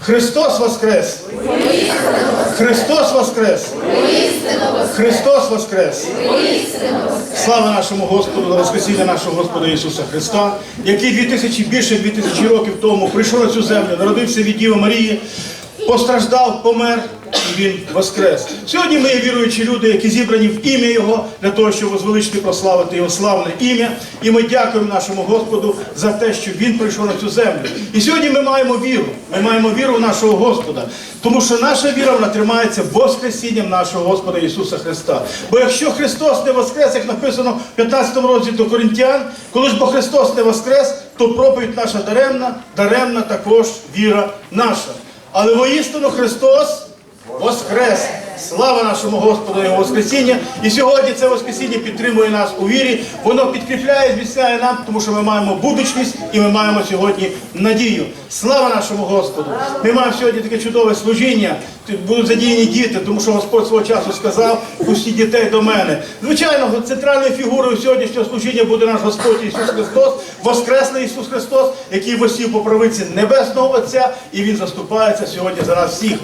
Христос Воскрес! Христос Воскрес! Христос Воскрес! Слава нашому Господу, Воскресіння нашого Господа Ісуса Христа, який 2000, більше 2000 років тому прийшов на цю землю, народився від Діви Марії, постраждав, помер і Він Воскрес. Сьогодні ми є віруючі люди, які зібрані в ім'я Його для того, щоб возвеличити прославити Його славне ім'я. І ми дякуємо нашому Господу за те, що Він прийшов на цю землю. І сьогодні ми маємо віру. Ми маємо віру в нашого Господа. Тому що наша віра вона тримається Воскресінням нашого Господа Ісуса Христа. Бо якщо Христос не воскрес, як написано в 15 розділі до Коринтян, коли ж бо Христос не воскрес, то проповідь наша даремна, даремна також віра наша. Але воістину Христос Воскрес! Слава нашому Господу Його Воскресіння! І сьогодні це Воскресіння підтримує нас у вірі. Воно підкріпляє, зміцняє нам, тому що ми маємо будучність і ми маємо сьогодні надію. Слава нашому Господу! Ми маємо сьогодні таке чудове служіння. Будуть задіяні діти, тому що Господь свого часу сказав, пустіть дітей до мене. Звичайно, центральною фігурою сьогоднішнього служіння буде наш Господь Ісус Христос, Воскресний Ісус Христос, який восів по правиці Небесного Отця, і Він заступається сьогодні за нас всіх.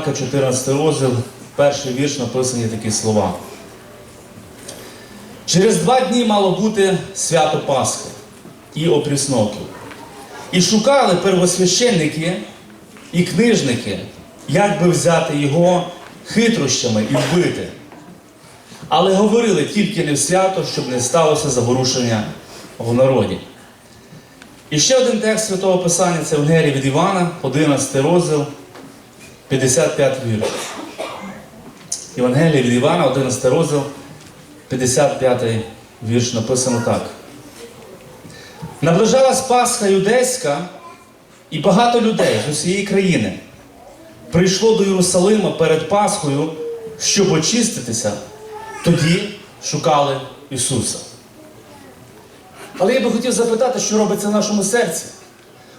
Марка, 14 розділ, перший вірш написані такі слова. Через два дні мало бути свято Пасхи і опрісноки. І шукали первосвященники і книжники, як би взяти його хитрощами і вбити. Але говорили тільки не в свято, щоб не сталося заворушення в народі. І ще один текст Святого Писання це Евангелія від Івана, 11 розділ, 55 вірш. Євангелія від Івана, 11 розділ, 55 вірш написано так. Наближалась Пасха юдейська, і багато людей з усієї країни прийшло до Єрусалима перед Пасхою, щоб очиститися, тоді шукали Ісуса. Але я би хотів запитати, що робиться в нашому серці.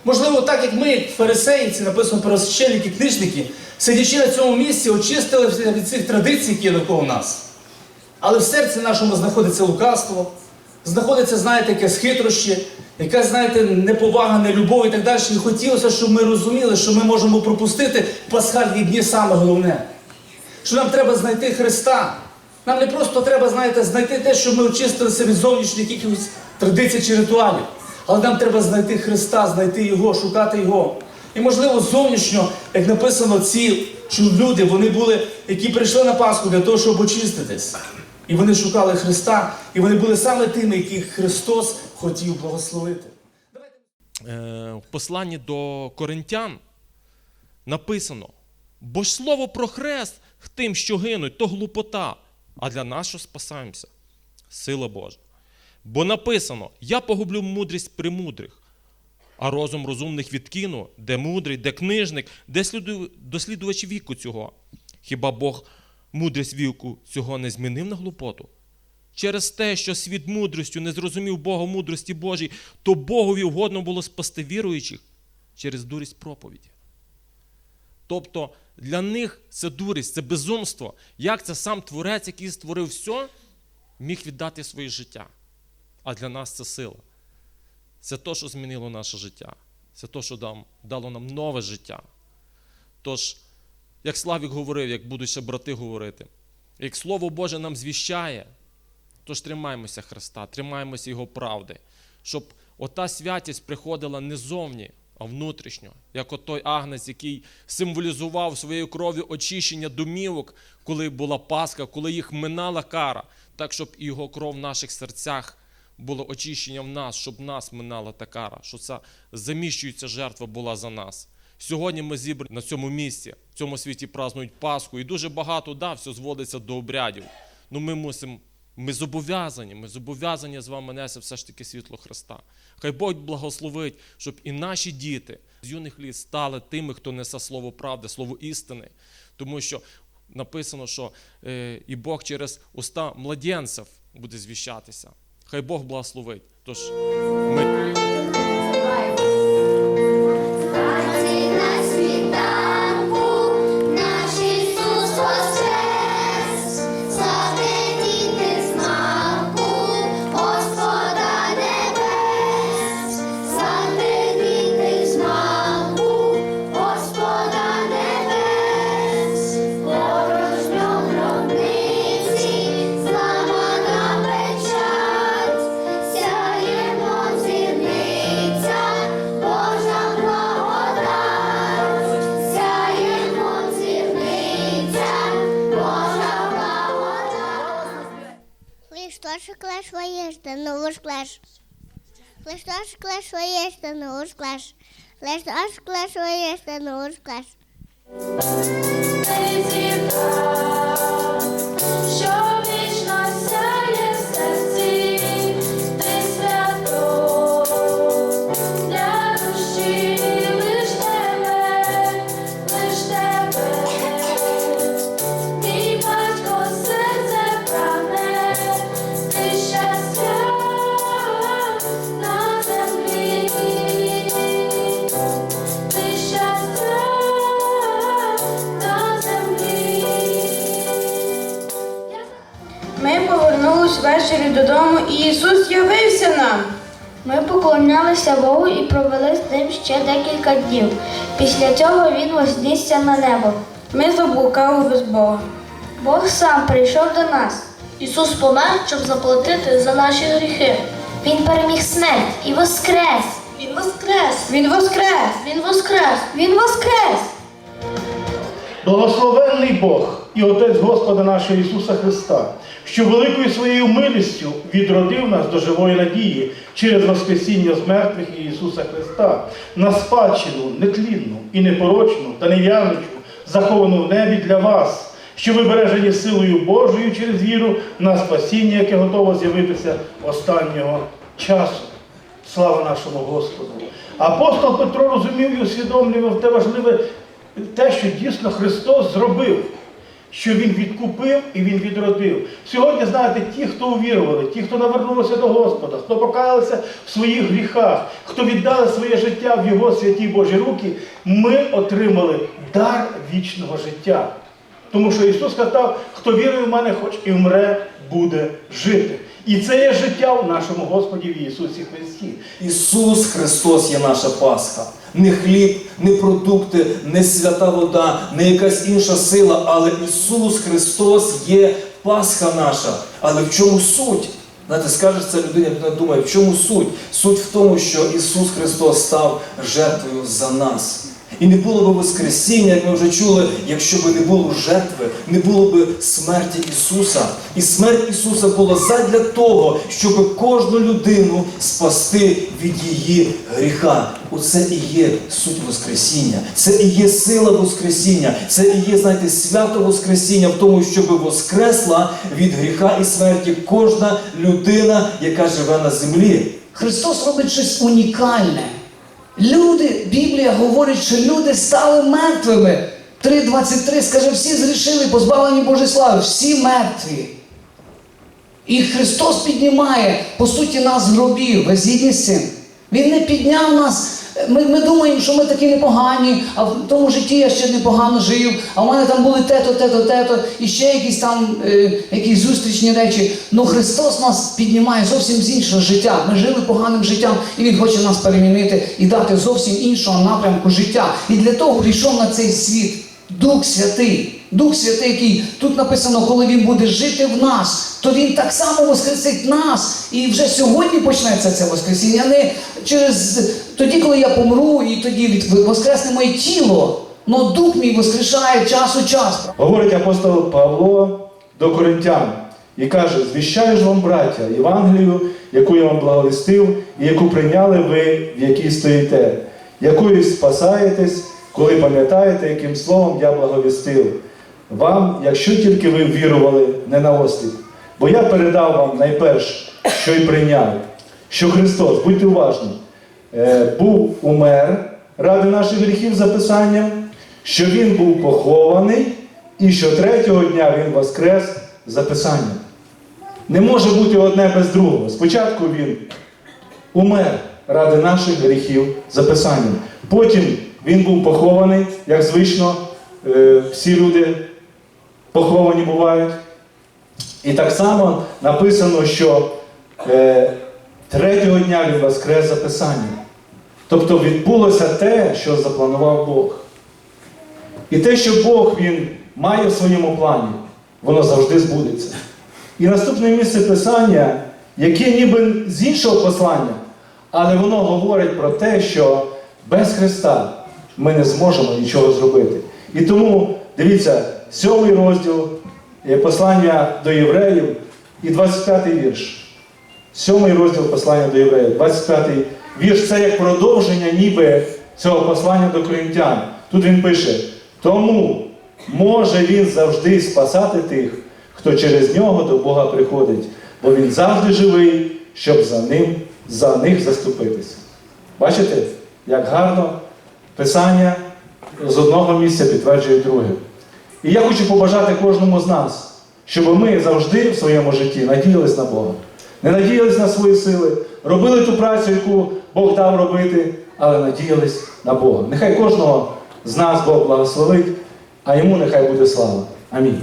Можливо, так як ми, як фарисеї, ці написано первосвященники, книжники, сидячи на цьому місці, очистили всі від цих традицій, які є навколо нас. Але в серці нашому знаходиться лукавство, знаходиться, знаєте, якесь хитрощі, якась, знаєте, неповага, нелюбов і так далі. І хотілося, щоб ми розуміли, що ми можемо пропустити пасхальні дні саме головне. Що нам треба знайти Христа. Нам не просто треба, знаєте, знайти те, щоб ми очистилися від зовнішніх якихось традицій чи ритуалів. Але нам треба знайти Христа, знайти Його, шукати Його. І можливо, зовнішньо, як написано, ці люди, вони були, які прийшли на Пасху для того, щоб очиститись. І вони шукали Христа, і вони були саме тими, яких Христос хотів благословити. Е, в посланні до коринтян написано: бо ж слово про хрест тим, що гинуть, то глупота, а для нас, що спасаємося, сила Божа. Бо написано: я погублю мудрість премудрих, а розум розумних відкину, де мудрий, де книжник, де дослідувач віку цього. Хіба Бог мудрість віку цього не змінив на глупоту? Через те, що світ мудрістю не зрозумів Бога мудрості Божій, то Богові угодно було спасти віруючих через дурість проповіді. Тобто для них це дурість, це безумство. Як це сам Творець, який створив все, міг віддати своє життя. А для нас це сила. це те, що змінило наше життя. Це те, що дало нам нове життя. Тож, як Славік говорив, як будуть ще брати говорити, як Слово Боже нам звіщає, тож тримаємося Христа, тримаємося Його правди, щоб ота святість приходила не зовні, а внутрішньо, як от той агнець, який символізував своєю кров'ю очищення домівок, коли була Пасха, коли їх минала кара, так щоб і його кров в наших серцях було очищення в нас, щоб нас минала та кара, що ця заміщуюча жертва була за нас. Сьогодні ми зібрані на цьому місці, в цьому світі празднують Пасху, і дуже багато да, все зводиться до обрядів. Ну ми мусимо, ми зобов'язані, ми зобов'язані з вами нести все ж таки світло Христа. Хай Бог благословить, щоб і наші діти з юних літ стали тими, хто несе слово правди, слово істини. Тому що написано, що е, і Бог через уста младенців буде звіщатися. Хай Бог благословить. Тож ми. oi este nou class, Les dos clash class. este nou clash. Ввечері додому, і Ісус явився нам. Ми поклонялися Богу і провели з ним ще декілька днів. Після цього він вознісся на небо. Ми заблукали без Бога. Бог сам прийшов до нас. Ісус помер, щоб заплатити за наші гріхи. Він переміг смерть і воскрес. Він воскрес! Він воскрес! Він воскрес! Він воскрес! Благословенний Бог і Отець Господа нашого Ісуса Христа, що великою своєю милістю відродив нас до живої надії через Воскресіння з мертвих Ісуса Христа на спадщину нетлінну і непорочну та нев'яночу, заховану в небі для вас, що ви бережені силою Божою через віру на спасіння, яке готово з'явитися останнього часу. Слава нашому Господу! Апостол Петро розумів і усвідомлював те важливе, те, що дійсно Христос зробив, що Він відкупив і Він відродив. Сьогодні, знаєте, ті, хто увірували, ті, хто навернулися до Господа, хто покаялися в своїх гріхах, хто віддали своє життя в Його святі Божі руки, ми отримали дар вічного життя. Тому що Ісус сказав, хто вірує в мене, хоч і вмре, буде жити. І це є життя в нашому Господі в Ісусі Христі. Ісус Христос є наша Пасха. Не хліб, не продукти, не свята вода, не якась інша сила, але Ісус Христос є Пасха наша. Але в чому суть? Знаєте, скажеш це людина думає, в чому суть? Суть в тому, що Ісус Христос став жертвою за нас. І не було б Воскресіння, як ми вже чули, якщо б не було жертви, не було б смерті Ісуса. І смерть Ісуса була задля того, щоб кожну людину спасти від її гріха. Оце і є суть Воскресіння. Це і є сила Воскресіння. Це і є, знаєте, свято Воскресіння в тому, щоб воскресла від гріха і смерті кожна людина, яка живе на землі. Христос робить щось унікальне. Люди, Біблія говорить, що люди стали мертвими. 3.23 скаже, всі зрішили, позбавлені Божої слави, всі мертві. І Христос піднімає, по суті, нас з гробів, ви згідні з цим. Він не підняв нас Ми, ми думаємо, що ми такі непогані, а в тому житті я ще непогано жив, а в мене там були те-то, те-то, те-то, і ще якісь там е, якісь зустрічні речі. Ну Христос нас піднімає зовсім з іншого життя. Ми жили поганим життям, і Він хоче нас перемінити і дати зовсім іншого напрямку життя. І для того прийшов на цей світ Дух Святий. Дух Святий, який тут написано, коли він буде жити в нас, то він так само воскресить нас. І вже сьогодні почнеться це Воскресіння. Не через тоді, коли я помру, і тоді воскресне моє тіло. Но дух мій воскрешає час у час. Говорить апостол Павло до коринтян і каже: звіщаю ж вам, браття, Євангелію, яку я вам благовістив, і яку прийняли ви, в якій стоїте, якою спасаєтесь, коли пам'ятаєте, яким словом я благовістив. Вам, якщо тільки ви вірували не на осліп. Бо я передав вам найперш, що й прийняв, що Христос, будьте уважні, е, був умер ради наших гріхів за Писанням, що Він був похований і що третього дня Він воскрес за Писанням. Не може бути одне без другого. Спочатку Він умер ради наших гріхів за Писанням. Потім Він був похований, як звично е, всі люди поховані бувають. І так само написано, що е, третього дня він воскрес за Писанням. Тобто відбулося те, що запланував Бог. І те, що Бог Він має в своєму плані, воно завжди збудеться. І наступне місце Писання, яке ніби з іншого послання, але воно говорить про те, що без Христа ми не зможемо нічого зробити. І тому, дивіться, сьомий розділ послання до євреїв і 25 вірш. Сьомий розділ послання до євреїв, 25 вірш це як продовження ніби цього послання до коринтян. Тут він пише: тому може він завжди спасати тих, хто через нього до Бога приходить, бо він завжди живий, щоб за ним, за них заступитися. Бачите, як гарно Писання з одного місця підтверджує друге. І я хочу побажати кожному з нас, щоб ми завжди в своєму житті надіялись на Бога. Не надіялись на свої сили, робили ту працю, яку Бог дав робити, але надіялись на Бога. Нехай кожного з нас Бог благословить, а йому нехай буде слава. Амінь.